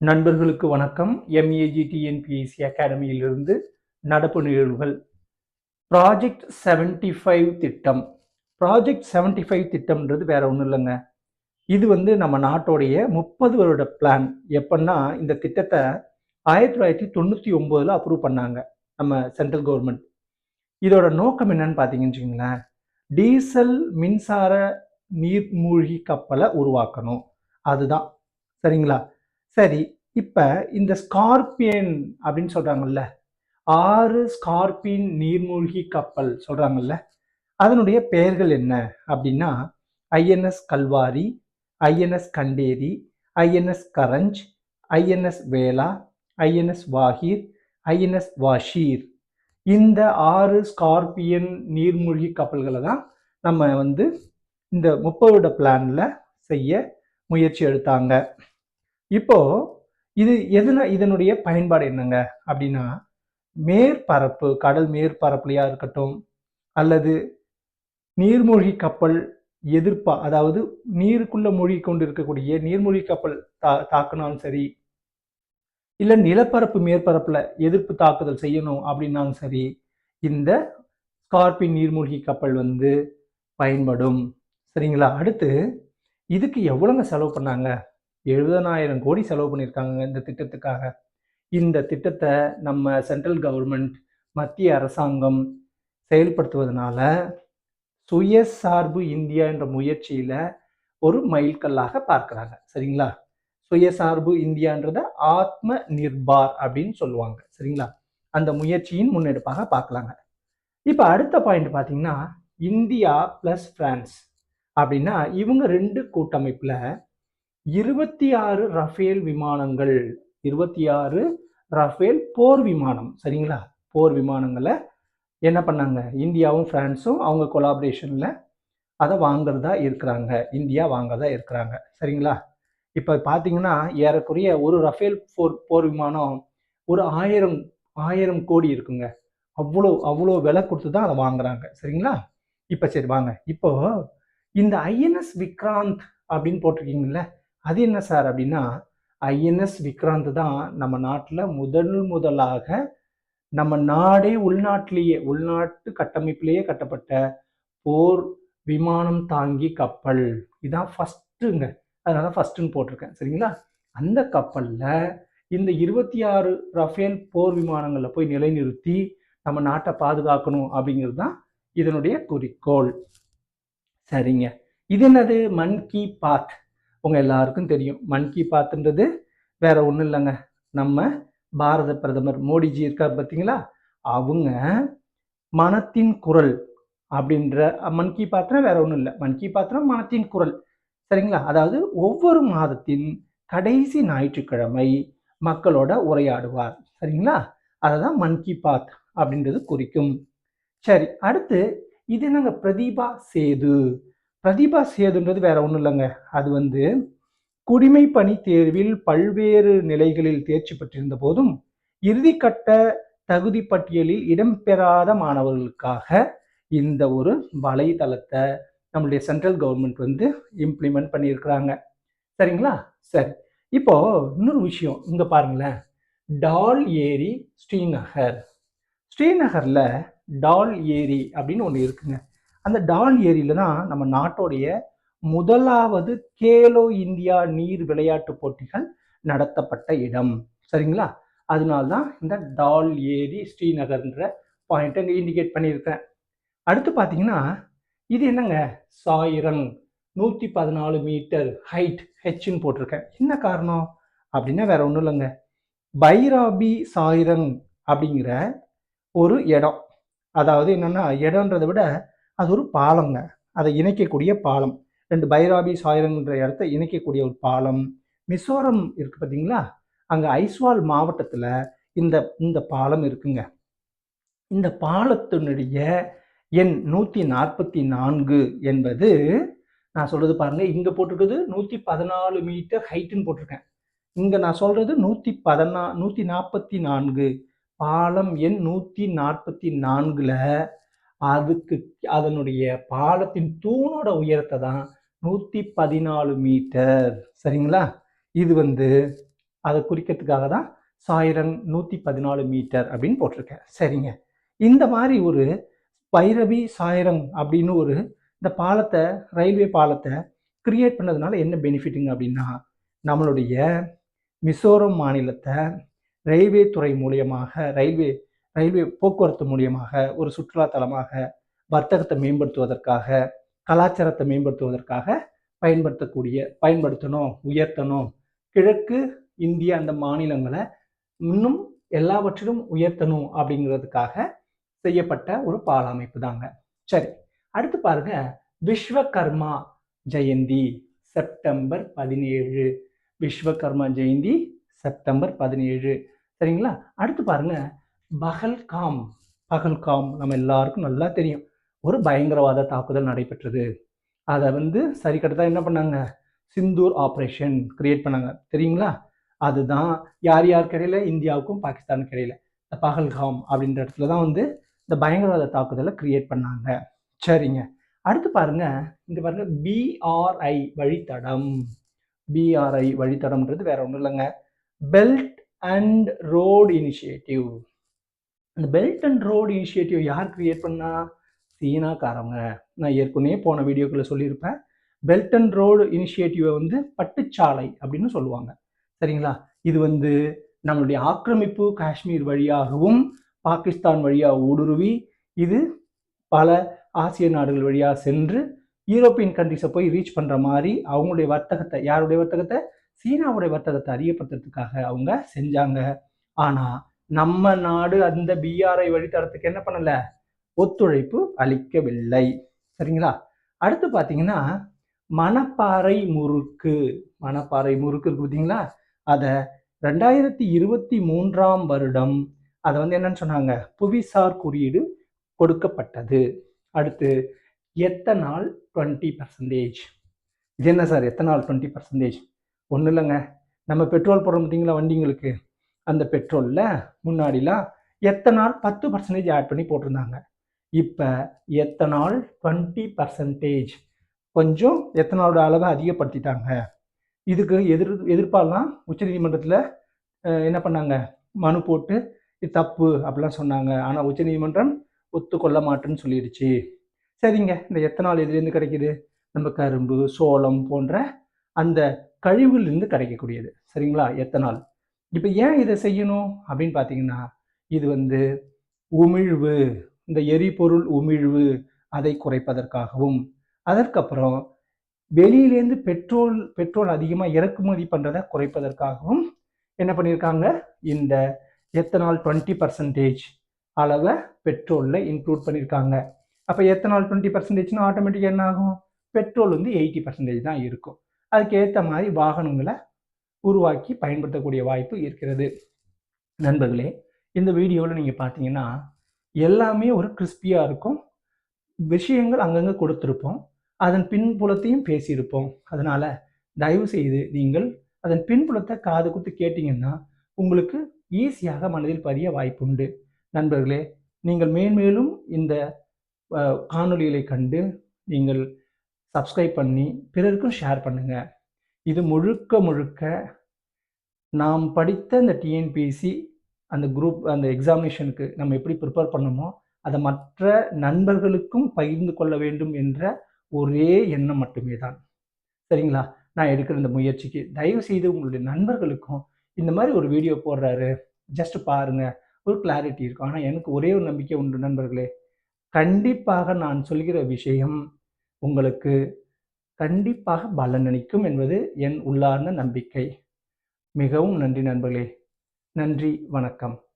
நண்பர்களுக்கு வணக்கம். MAG TNPSC அகாடமியிலிருந்து நடப்பு நிகழ்வுகள். ப்ராஜெக்ட் 75 ஃபைவ் திட்டம். ப்ராஜெக்ட் 75 ஃபைவ் திட்டம்ன்றது வேற ஒன்றும் இல்லைங்க. இது வந்து நம்ம நாட்டோடைய முப்பது வருட பிளான் எப்பன்னா இந்த திட்டத்தை ஆயிரத்தி தொள்ளாயிரத்தி தொண்ணூற்றி ஒம்போதில் அப்ரூவ் பண்ணாங்க நம்ம சென்ட்ரல் கவர்மெண்ட் இதோட நோக்கம் என்னன்னு பார்த்தீங்கன்னு வச்சுக்கோங்களேன் டீசல் மின்சார நீர்மூழ்கி கப்பலை உருவாக்கணும். அதுதான். சரிங்களா? சரி இப்போ இந்த ஸ்கார்பியன் அப்படின்னு சொல்கிறாங்கல்ல ஆறு ஸ்கார்பியன் நீர்மூழ்கி கப்பல் சொல்கிறாங்கல்ல அதனுடைய பெயர்கள் என்ன அப்படின்னா INS Kalvari INS Khanderi INS Karanj INS Vela INS Vagir INS Vagsheer. இந்த ஆறு ஸ்கார்பியன் நீர்மூழ்கி கப்பல்களை தான் நம்ம வந்து இந்த முப்பது பிளானில் செய்ய முயற்சி எடுத்தாங்க. இப்போ இது எதுனா இதனுடைய பயன்பாடு என்னங்க? அப்படின்னா மேற்பரப்பு கடல் மேற்பரப்புலையா இருக்கட்டும் அல்லது நீர்மூழ்கி கப்பல் எதிர்ப்பா அதாவது நீருக்குள்ள மூழ்கி கொண்டு இருக்கக்கூடிய நீர்மூழ்கி கப்பல் தா தாக்குனாலும் சரி இல்லை நிலப்பரப்பு மேற்பரப்புல எதிர்ப்பு தாக்குதல் செய்யணும் அப்படின்னாலும் சரி இந்த ஸ்கார்பின் நீர்மூழ்கி கப்பல் வந்து பயன்படும். சரிங்களா? அடுத்து இதுக்கு எவ்வளோங்க செலவு பண்ணாங்க? எழுபதனாயிரம் கோடி செலவு பண்ணியிருக்காங்க இந்த திட்டத்துக்காக. இந்த திட்டத்தை நம்ம சென்ட்ரல் கவர்மெண்ட் மத்திய அரசாங்கம் செயல்படுத்துவதனால சுயசார்பு இந்தியா என்ற முயற்சியில ஒரு மைல்கல்லாக பார்க்குறாங்க. சரிங்களா? சுயசார்பு இந்தியான்றத ஆத்ம நிர்பார் அப்படின்னு சொல்லுவாங்க. சரிங்களா? அந்த முயற்சியின் முன்னெடுப்பாக பார்க்கலாங்க. இப்போ அடுத்த பாயிண்ட் பார்த்தீங்கன்னா இந்தியா ப்ளஸ் பிரான்ஸ் அப்படின்னா இவங்க ரெண்டு கூட்டமைப்பில் இருபத்தி ஆறு ரஃபேல் விமானங்கள் இருபத்தி ஆறு ரஃபேல் போர் விமானம். சரிங்களா? போர் விமானங்களை என்ன பண்ணாங்க? இந்தியாவும் ஃப்ரான்ஸும் அவங்க கொலாபரேஷனில் அதை வாங்குறதா இருக்கிறாங்க. இந்தியா வாங்குறதா இருக்கிறாங்க. சரிங்களா? இப்போ பார்த்தீங்கன்னா ஏறக்குறைய ஒரு ரஃபேல் போர் போர் விமானம் ஒரு ஆயிரம் ஆயிரம் கோடி இருக்குங்க. அவ்வளோ அவ்வளோ விலை கொடுத்து தான் அதை வாங்குறாங்க. சரிங்களா? இப்போ சரி வாங்க. இப்போ இந்த ஐஎன்எஸ் விக்ராந்த் அப்படின்னு போட்டிருக்கீங்களே அது என்ன சார் அப்படின்னா ஐஎன்எஸ் விக்ராந்த் தான் நம்ம நாட்டில் முதல் முதலாக நம்ம நாடே உள்நாட்டிலேயே உள்நாட்டு கட்டமைப்பிலேயே கட்டப்பட்ட போர் விமானம் தாங்கி கப்பல். இதான் ஃபஸ்ட்டுங்க அதனால ஃபஸ்ட்டுன்னு போட்டிருக்கேன். சரிங்களா? அந்த கப்பலில் இந்த இருபத்தி ஆறு ரஃபேல் போர் விமானங்களில் போய் நிலைநிறுத்தி நம்ம நாட்டை பாதுகாக்கணும் அப்படிங்கிறது தான் இதனுடைய குறிக்கோள். சரிங்க. இது என்னது? மன் கி பாத் உங்கள் எல்லாருக்கும் தெரியும். மன் கி பாத்ன்றது வேற ஒன்றும் இல்லைங்க. நம்ம பாரத பிரதமர் மோடிஜி இருக்கார் பார்த்தீங்களா அவங்க மனத்தின் குரல் அப்படின்ற மன் கி பாத்திரம் வேற ஒன்றும் இல்லை. மன் கி பாத்திரம் மனத்தின் குரல். சரிங்களா? அதாவது ஒவ்வொரு மாதத்தின் கடைசி ஞாயிற்றுக்கிழமை மக்களோட உரையாடுவார். சரிங்களா? அதை தான் மன் கி பாத் அப்படின்றது குறிக்கும். சரி அடுத்து இது என்னங்க? பிரதீபா சேது. பிரதிபா சேதுன்றது வேற ஒன்றும் இல்லைங்க. அது வந்து குடிமை பணி தேர்வில் பல்வேறு நிலைகளில் தேர்ச்சி பெற்றிருந்த போதும் இறுதிக்கட்ட தகுதி பட்டியலில் இடம்பெறாத மாணவர்களுக்காக இந்த ஒரு வலைதளத்தை நம்மளுடைய சென்ட்ரல் கவர்மெண்ட் வந்து இம்ப்ளிமெண்ட் பண்ணியிருக்கிறாங்க. சரிங்களா? சரி. இப்போ இன்னொரு விஷயம். இங்க பாருங்களேன். டால் ஏரி ஸ்ரீநகர். ஸ்ரீநகர்ல டால் ஏரி அப்படின்னு ஒன்று இருக்குங்க. அந்த டால் ஏரியில தான் நம்ம நாட்டோடைய முதலாவது கேலோ இந்தியா நீர் விளையாட்டு போட்டிகள் நடத்தப்பட்ட இடம். சரிங்களா? அதனால்தான் இந்த டால் ஏரி ஸ்ரீநகர்ன்ற பாயிண்ட்டை இங்கே இண்டிகேட் பண்ணியிருக்கேன் அடுத்து பார்த்தீங்கன்னா இது என்னங்க? சாயிரங் நூற்றி பதினாலு மீட்டர் ஹைட் ஹெச்ன்னு போட்டிருக்கேன். என்ன காரணம்? அப்படின்னா வேற ஒன்றும் இல்லைங்க. பைராபி சாயிரங் அப்படிங்கிற ஒரு இடம். அதாவது என்னன்னா இடம்ன்றதை விட அது ஒரு பாலம்ங்க. அதை இணைக்கக்கூடிய பாலம். ரெண்டு பைராபி சாயரங்கிற இடத்த இணைக்கக்கூடிய ஒரு பாலம். மிசோரம் இருக்கு பார்த்தீங்களா? அங்கே ஐஸ்வால் மாவட்டத்தில் இந்த இந்த பாலம் இருக்குங்க. இந்த பாலத்தினுடைய எண் நூற்றி நாற்பத்தி நான்கு என்பது நான் சொல்கிறது பாருங்க இங்கே போட்டிருக்குது நூற்றி பதினாலு மீட்டர் ஹைட்டுன்னு போட்டிருக்கேன். இங்கே நான் சொல்கிறது நூற்றி பதினா நூற்றி நாற்பத்தி நான்கு. பாலம் எண் நூற்றி நாற்பத்தி நான்கில் அதுக்கு அதனுடைய பாலத்தின் தூணோட உயரத்தை தான் நூற்றி பதினாலு மீட்டர். சரிங்களா? இது வந்து அதை குறிக்கிறதுக்காக தான் சாயிரங் நூற்றி பதினாலு மீட்டர் அப்படின்னு போட்டிருக்கேன். சரிங்க. இந்த மாதிரி ஒரு பைரவி சாயிரங் அப்படின்னு ஒரு இந்த பாலத்தை ரயில்வே பாலத்தை கிரியேட் பண்ணதுனால என்ன பெனிஃபிட்டுங்க அப்படின்னா நம்மளுடைய மிசோரம் மாநிலத்தை ரயில்வே துறை மூலியமாக ரயில்வே ரயில்வே போக்குவரத்து மூலியமாக ஒரு சுற்றுலாத்தலமாக வர்த்தகத்தை மேம்படுத்துவதற்காக கலாச்சாரத்தை மேம்படுத்துவதற்காக பயன்படுத்தக்கூடிய பயன்படுத்தணும் உயர்த்தணும். கிழக்கு இந்திய அந்த மாநிலங்களை இன்னும் எல்லாவற்றிலும் உயர்த்தணும் அப்படிங்கிறதுக்காக செய்யப்பட்ட ஒரு பால் அமைப்பு தாங்க. சரி அடுத்து பாருங்க. விஸ்வகர்மா ஜெயந்தி செப்டம்பர் பதினேழு. விஸ்வகர்மா ஜெயந்தி செப்டம்பர் பதினேழு. சரிங்களா? அடுத்து பாருங்க. பகல்காம் பகல்காம் நம்ம எல்லாருக்கும் நல்லா தெரியும். ஒரு பயங்கரவாத தாக்குதல் நடைபெற்றது. அதை வந்து சரி கட்டதான் என்ன பண்ணாங்க? சிந்தூர் ஆப்ரேஷன் கிரியேட் பண்ணாங்க. தெரியுங்களா? அதுதான் யார் யார் கிடையில இந்தியாவுக்கும் பாகிஸ்தானுக்கு இடையில. இந்த பகல்காம் அப்படின்ற இடத்துல தான் வந்து இந்த பயங்கரவாத தாக்குதலை கிரியேட் பண்ணாங்க. சரிங்க. அடுத்து பாருங்க. இங்கே பாருங்க. பிஆர்ஐ வழித்தடம். பிஆர்ஐ வழித்தடம்ன்றது வேற ஒன்றும் இல்லைங்க. பெல்ட் அண்ட் ரோடு இனிஷியேட்டிவ் அந்த பெல்ட் அண்ட் ரோடு இனிஷியேட்டிவ் யார் கிரியேட் பண்ணா? சீனாக்காரவங்க நான் ஏற்கனவே போன வீடியோக்குள்ள சொல்லியிருப்பேன். பெல்ட் அண்ட் ரோடு இனிஷியேட்டிவை வந்து பட்டுச்சாலை அப்படின்னு சொல்லுவாங்க. சரிங்களா? இது வந்து நம்மளுடைய ஆக்கிரமிப்பு காஷ்மீர் வழியாகவும் பாகிஸ்தான் வழியாக ஊடுருவி இது பல ஆசிய நாடுகள் வழியாக சென்று யூரோப்பியன் கண்ட்ரிஸை போய் ரீச் பண்ணுற மாதிரி அவங்களுடைய வர்த்தகத்தை யாருடைய வர்த்தகத்தை? சீனாவுடைய வர்த்தகத்தை அறியப்படுத்துறதுக்காக அவங்க செஞ்சாங்க. ஆனால் நம்ம நாடு அந்த பிஆர்ஐ வழித்தடத்துக்கு என்ன பண்ணல? ஒத்துழைப்பு அளிக்கவில்லை. சரிங்களா? அடுத்து பார்த்தீங்கன்னா மணப்பாறை முறுக்கு. மணப்பாறை முறுக்கு இருக்கு பார்த்தீங்களா அதை ரெண்டாயிரத்தி இருபத்தி மூன்றாம் வருடம் அதை வந்து என்னன்னு சொன்னாங்க? புவிசார் குறியீடு கொடுக்கப்பட்டது. அடுத்து எத்தனால் டுவெண்ட்டி பர்சன்டேஜ் இது என்ன சார்? எத்தனால் டுவெண்ட்டி பர்சன்டேஜ் ஒன்றும் இல்லைங்க. நம்ம பெட்ரோல் போடுறோம் பார்த்தீங்களா வண்டிங்களுக்கு? அந்த பெட்ரோலில் முன்னாடிலாம் எத்தனால் பத்து பர்சன்டேஜ் ஆட் பண்ணி போட்டிருந்தாங்க. இப்போ எத்தனால் டுவெண்ட்டி பர்சன்டேஜ் கொஞ்சம் எத்தனாலோட அளவை அதிகப்படுத்திட்டாங்க. இதுக்கு எதிர் எதிர்ப்பாலாம் உச்சநீதிமன்றத்தில் என்ன பண்ணாங்க? மனு போட்டு இது தப்பு அப்படிலாம் சொன்னாங்க. ஆனால் உச்சநீதிமன்றம் ஒத்துக்கொள்ள மாட்டேன்னு சொல்லிடுச்சு. சரிங்க இந்த எத்தனால் எதுலேருந்து கிடைக்கிது? நம்ம கரும்பு சோளம் போன்ற அந்த கழிவுலேருந்து கிடைக்கக்கூடியது. சரிங்களா? எத்தனால். இப்போ ஏன் இதை செய்யணும் அப்படின்னு பார்த்தீங்கன்னா இது வந்து உமிழ்வு இந்த எரிபொருள் உமிழ்வு அதை குறைப்பதற்காகவும் அதற்கப்புறம் வெளியிலேருந்து பெட்ரோல் பெட்ரோல் அதிகமாக இறக்குமதி பண்ணுறதை குறைப்பதற்காகவும் என்ன பண்ணியிருக்காங்க இந்த எத்தனால் டுவெண்ட்டி பர்சன்டேஜ் அளவை பெட்ரோலில் இன்க்ளூட் பண்ணியிருக்காங்க அப்போ எத்தனால் டுவெண்ட்டி பர்சன்டேஜ்னா ஆட்டோமேட்டிக்காக என்ன ஆகும்? பெட்ரோல் வந்து எயிட்டி பர்சன்டேஜ் தான் இருக்கும். அதுக்கு ஏற்ற மாதிரி வாகனங்களை உருவாக்கி பயன்படுத்தக்கூடிய வாய்ப்பு இருக்கிறது. நண்பர்களே இந்த வீடியோவில் நீங்கள் பார்த்தீங்கன்னா எல்லாமே ஒரு கிறிஸ்பியாக இருக்கும். விஷயங்கள் அங்கங்கே கொடுத்துருப்போம். அதன் பின்புலத்தையும் பேசியிருப்போம். அதனால் தயவு செய்து நீங்கள் அதன் பின்புலத்தை காது குத்து கேட்டிங்கன்னா உங்களுக்கு ஈஸியாக மனதில் பதிய வாய்ப்புண்டு. நண்பர்களே நீங்கள் மேன்மேலும் இந்த காணொலிகளை கண்டு நீங்கள் சப்ஸ்கிரைப் பண்ணி பிறருக்கும் ஷேர் பண்ணுங்கள் இது முழுக்க முழுக்க நாம் படித்த இந்த டிஎன்பிஎஸ்சி அந்த குரூப் அந்த எக்ஸாமினேஷனுக்கு நம்ம எப்படி ப்ரிப்பேர் பண்ணணுமோ அதை மற்ற நண்பர்களுக்கும் பகிர்ந்து கொள்ள வேண்டும் என்ற ஒரே எண்ணம் மட்டுமே தான். சரிங்களா? நான் எடுக்கிற இந்த முயற்சிக்கு தயவு செய்து உங்களுடைய நண்பர்களுக்கும் இந்த மாதிரி ஒரு வீடியோ போடுறாரு. ஜஸ்ட் பாருங்க. ஒரு கிளாரிட்டி இருக்கும். ஆனால் எனக்கு ஒரே ஒரு நம்பிக்கை உண்டு நண்பர்களே. கண்டிப்பாக நான் சொல்கிற விஷயம் உங்களுக்கு கண்டிப்பாக பலனளிக்கும் என்பது என் உள்ளார்ந்த நம்பிக்கை. மிகவும் நன்றி நண்பர்களே. நன்றி வணக்கம்.